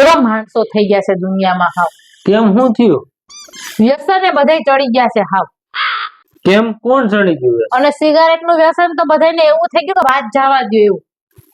કેવા માણસો થઈ ગયા છે દુનિયામાં હાવ. કેમ? શું થયું? વ્યસન એ બધા ચડી ગયા છે હાવ. કેમ? કોણ ચડી ગયું અને સિગારેટનું વ્યસન તો બધાને એવું થઈ ગયું કે વાત જવા દો એવું.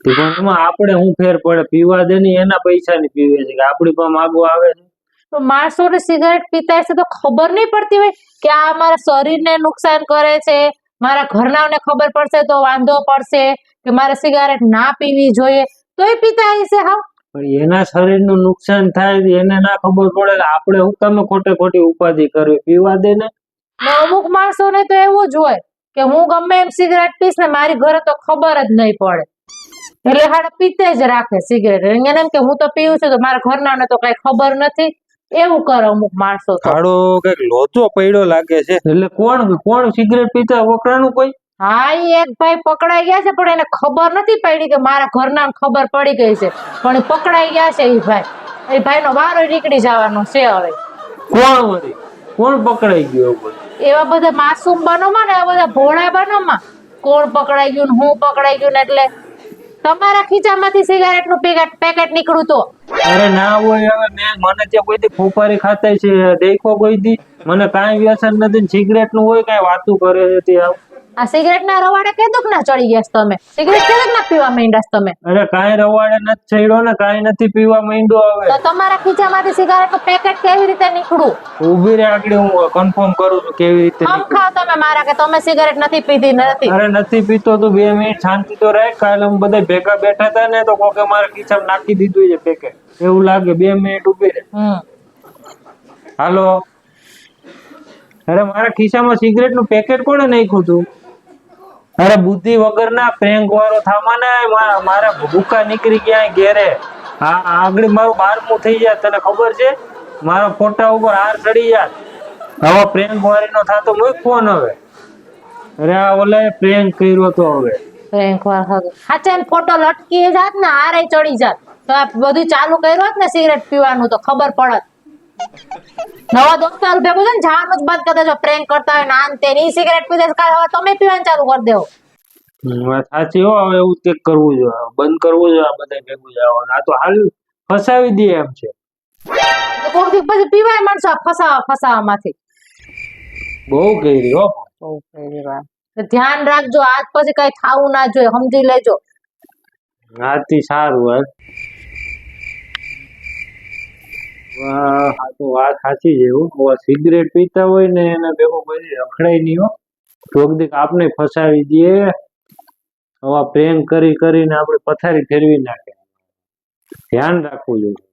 પણ એમાં આપણે શું ફેર પડે? પીવા દે ને એના પૈસા ની પીવે છે કે આપણી પણ માગો આવે છે. તો માણસોને સિગારેટ પીતા હશે તો ખબર નહીં પડતી હોય કે આ મારા શરીરને નુકસાન કરે છે મારા ઘરનાઓને ખબર પડશે તો વાંધો પડશે કે મારે સિગારેટ ના પીવી જોઈએ. તો એ પીતા હશે હાવ. પણ એના શરીરનું નુકસાન થાય એને ના ખબર પડે તો આપણે હું તમે ખોટે ખોટી ઉપાધિ કરવી. પીવા દે ને. અમુક માણસોને તો એવું જ હોય કે હું ગમે એમ સિગરેટ પીશ ને મારી ઘરે તો ખબર જ નહીં પડે. એટલે હાડ પીતે જ રાખે સિગરેટ એને એમ કે હું તો પીવું છું તો મારા ઘરના તો કઈ ખબર નથી. એવું કરે અમુક માણસો તો. કાળો કંઈક લોચો પડ્યો લાગે છે. એટલે કોણ કોણ સિગરેટ પીતા? વકરાનું કોઈ? હા એક ભાઈ પકડાઈ ગયા છે પણ એને ખબર નથી પડી કે મારા ઘરના ખબર પડી ગઈ છે. પણ પકડાઈ ગયા છે એ ભાઈ. એ ભાઈનો વારો નીકળી જવાનો છે હવે. કોણ વળી? કોણ પકડાઈ ગયો એવા બધા? માસૂમ બનોમાં ને એવા બધા ભોળા બનોમાં. કોણ પકડાઈ ગયું ને હું પકડાઈ ગયું ને એટલે તમારા ખીચામાંથી સિગારેટનું પેકેટ પેકેટ નીકળ્યું તો. અરે ના હોય હવે મેં મને ત્યાં કોઈ દી ફૂફારી ખાતા છે દેખો કોઈ દી. મને કાંઈ વ્યસન નથી સિગરેટનું હોય કાંઈ વાતું કરે છે તે આવું. આ સિગરેટ ના રવાડે કેદુક ના ચડી ગયા તમે? સિગરેટ કેદુક ના પીવા માંડ્યા તમે? અરે કાંઈ રવાડે નથી ચડ્યો ને કાંઈ નથી પીવા માંડ્યો હવે. તો તમારા ખીચામાંથી સિગારેટનું પેકેટ કેવી રીતે નીકળું ઊભી રે આગળ હું કન્ફર્મ કરું છું કેવી રીતે ખાવ તમે મારા કે તમે સિગરેટ નથી પીધી નથી. અરે નથી પીતો તું બે મિનિટ શાંતિ તો રહે કાલે અમે બધા ભેગા બેઠા હતા ને તો કોકે મારા ખીચામાં નાખી દીધું છે પેકેટ એવું લાગે બે મિનિટ ઊભી રે હાલો. અરે મારા ખિસ્સામાં સિગરેટનું પેકેટ કોણે નાખ્યું તું અરે બુદ્ધિ વગરના પ્રેન્ક વાળો થામા ને, મારા ભૂકા નીકળી ગયા ઘેરે. આ આગળ મારું બારમું થઈ જાય, તને ખબર છે? મારા ફોટા ઉપર હાર ચડી જાય. હવે પ્રેન્ક વાળીનો થાતો મૂક ફોન હવે. અરે આ ઓલે પ્રેન્ક કર્યો તો હવે. પ્રેન્ક વાર હગે હાચે ફોટો લટકી જાત ને, હારે ચડી જાત. તો આ બધું ચાલુ કર્યું હોત ને, સિગરેટ પીવાનું તો ખબર પડત. નવા દોસ્તાર ભેગું છે ને જવાનું જ બંધ કરી દેજો. પ્રેન્ક કરતા હોય નાન તે ની સિગરેટ પીધે છે, કાલ હવે તમે પીવાનું ચાલુ કરી દેવો. વાત સાચી હો હવે એવું ચેક કરવું જોઈએ. બંધ કરવું જોઈએ આ બધા ભેગું જવાનું આ તો હાલ ફસાવી દે એમ છે. તો કોક દી પછી પીવાય માણસો ફસાવા ફસાવામાંથી. બહુ કરી હો. તો ધ્યાન રાખજો આજ પછી કઈ થાવું ના જોઈએ સમજી લેજો. આથી સારું હાલ આ તો વાત સાચી છે. એવું સિગરેટ પીતા હોય ને એને ભેગું કોઈ અખડાય નહીં હો. કોક દીક આપને ફસાવી દે હવા પ્રેમ કરી કરીને આપણે પથારી ફેરવી નાખે. ધ્યાન રાખવું જોઈએ.